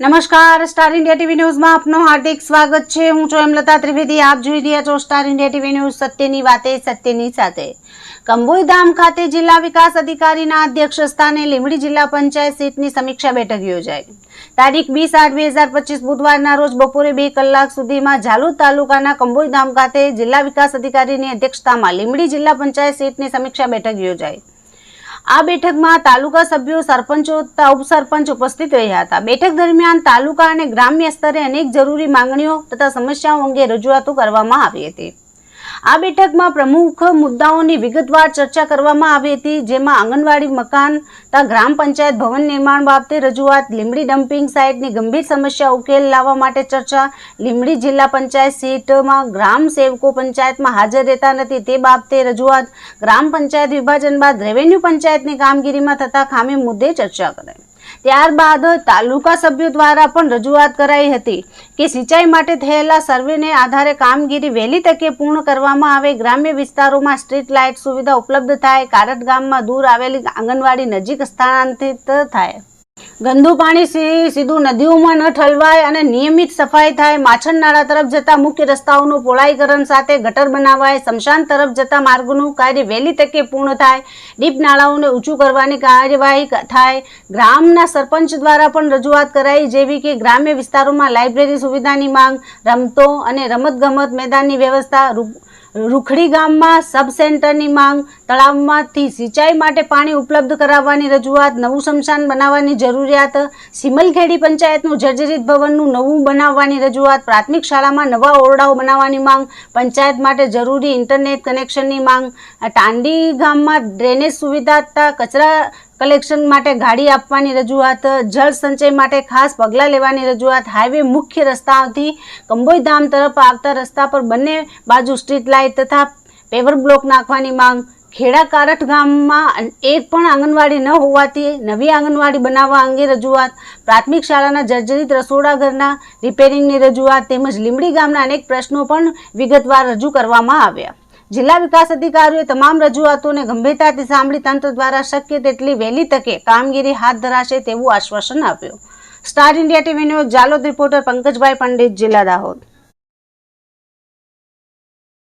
નમસ્કાર, star India TV ન્યૂઝમાં આપનું હાર્દિક સ્વાગત છે. હું છું હેમલતા ત્રિવેદી. આપ જોઈ રહ્યા છો સ્ટાર ઇન્ડિયા ટીવી ન્યૂઝ સત્યની વાતે, સત્યની સાથે. કંબોઈ ધામ ખાતે જિલ્લા વિકાસ અધિકારીના અધ્યક્ષ સ્થાને લીંબડી જિલ્લા પંચાયત સીટની સમીક્ષા બેઠક યોજાઈ. તારીખ વીસ આઠ બે હજાર પચીસ બુધવારના રોજ બપોરે બે કલાક સુધીમાં ઝાલોદ તાલુકાના કંબોઈ ધામ ખાતે જિલ્લા વિકાસ અધિકારીની અધ્યક્ષતામાં લીંબડી જિલ્લા પંચાયત સીટની સમીક્ષા બેઠક યોજાઈ. આ બેઠકમાં તાલુકા સભ્યો, સરપંચો તથા ઉપસરપંચ ઉપસ્થિત રહ્યા હતા. બેઠક દરમિયાન તાલુકા અને ગ્રામ્ય સ્તરે અનેક જરૂરી માંગણીઓ તથા સમસ્યાઓ અંગે રજૂઆતો કરવામાં આવી હતી. આ બેઠકમાં પ્રમુખ મુદ્દાઓની વિગતવાર ચર્ચા કરવામાં આવી હતી, જેમાં આંગણવાડી મકાન તથા ગ્રામ પંચાયત ભવન નિર્માણ બાબતે રજૂઆત લીમડી ડમ્પિંગ સાઇટની ગંભીર સમસ્યા ઉકેલ લાવવા માટે ચર્ચા લીમડી જિલ્લા પંચાયત સીટમાં ગ્રામ સેવકો પંચાયતમાં હાજર રહેતા નથી તે બાબતે રજૂઆત ગ્રામ પંચાયત વિભાજન બાદ રેવન્યુ પંચાયતની કામગીરીમાં થતા ખામી મુદ્દે ચર્ચા કરાઈ. ત્યારબાદ તાલુકા સભ્યો દ્વારા પણ રજૂઆત કરાઈ હતી કે સિંચાઈ માટે થયેલા સર્વેને આધારે કામગીરી વહેલી તકે પૂર્ણ કરવામાં આવે, ગ્રામ્ય વિસ્તારોમાં સ્ટ્રીટ લાઇટ સુવિધા ઉપલબ્ધ થાય કારટ ગામમાં દૂર આવેલી આંગણવાડી નજીક સ્થાનાંતરિત થાય. ગંદુ પાણી સીધું નદીઓમાં ન ઠલવાય અને નિયમિત સફાઈ થાય માછણ નાળા તરફ જતા મુખ્ય રસ્તાઓનું પોળાઈકરણ સાથે ગટર બનાવાય સ્મશાન તરફ જતા માર્ગોનું કાર્ય વહેલી તકે પૂર્ણ થાય, ડીપ નાળાઓને ઊંચું કરવાની કાર્યવાહી થાય. ગ્રામના સરપંચ દ્વારા પણ રજૂઆત કરાઈ જેવી કે ગ્રામ્ય વિસ્તારોમાં લાઇબ્રેરી સુવિધાની માંગ, રમતો અને રમતગમત મેદાનની વ્યવસ્થા રૂખડી ગામમાં સબ સેન્ટરની માંગ, તળાવમાંથી સિંચાઈ માટે પાણી ઉપલબ્ધ કરાવવાની રજૂઆત, નવું શમશાન બનાવવાની જરૂરિયાત, સિમલખેડી પંચાયતનું જર્જરિત ભવનનું નવું બનાવવાની રજૂઆત, પ્રાથમિક શાળામાં નવા ઓરડાઓ બનાવવાની માંગ, પંચાયત માટે જરૂરી ઇન્ટરનેટ કનેક્શનની માંગ ટાંડી ગામમાં ડ્રેનેજ સુવિધા કચરા કલેક્શન માટે ગાડી આપવાની રજૂઆત, જળ સંચય માટે ખાસ પગલાં લેવાની રજૂઆત, હાઈવે મુખ્ય રસ્તાથી કંબોઈ ધામ તરફ આવતા રસ્તા પર બંને બાજુ સ્ટ્રીટ લાઇટ તથા પેવર બ્લોક નાખવાની માંગ. ખેડા કારઠ ગામમાં એક પણ આંગણવાડી ન હોવાથી નવી આંગણવાડી બનાવવા અંગે રજૂઆત. પ્રાથમિક શાળાના જર્જરિત રસોડા ઘરના રિપેરિંગની રજૂઆત તેમજ લીંબડી ગામના અનેક પ્રશ્નો પણ વિગતવાર રજૂ કરવામાં આવ્યા. જિલ્લા વિકાસ અધિકારીઓએ તમામ રજૂઆતોને ગંભીરતાથી સાંભળી તંત્ર દ્વારા શક્ય તેટલી વહેલી તકે કામગીરી હાથ ધરાશે તેવું આશ્વાસન આપ્યું. Star India TV news Jhalod reporter Pankajbhai Pandit, જિલ્લા દાહોદ.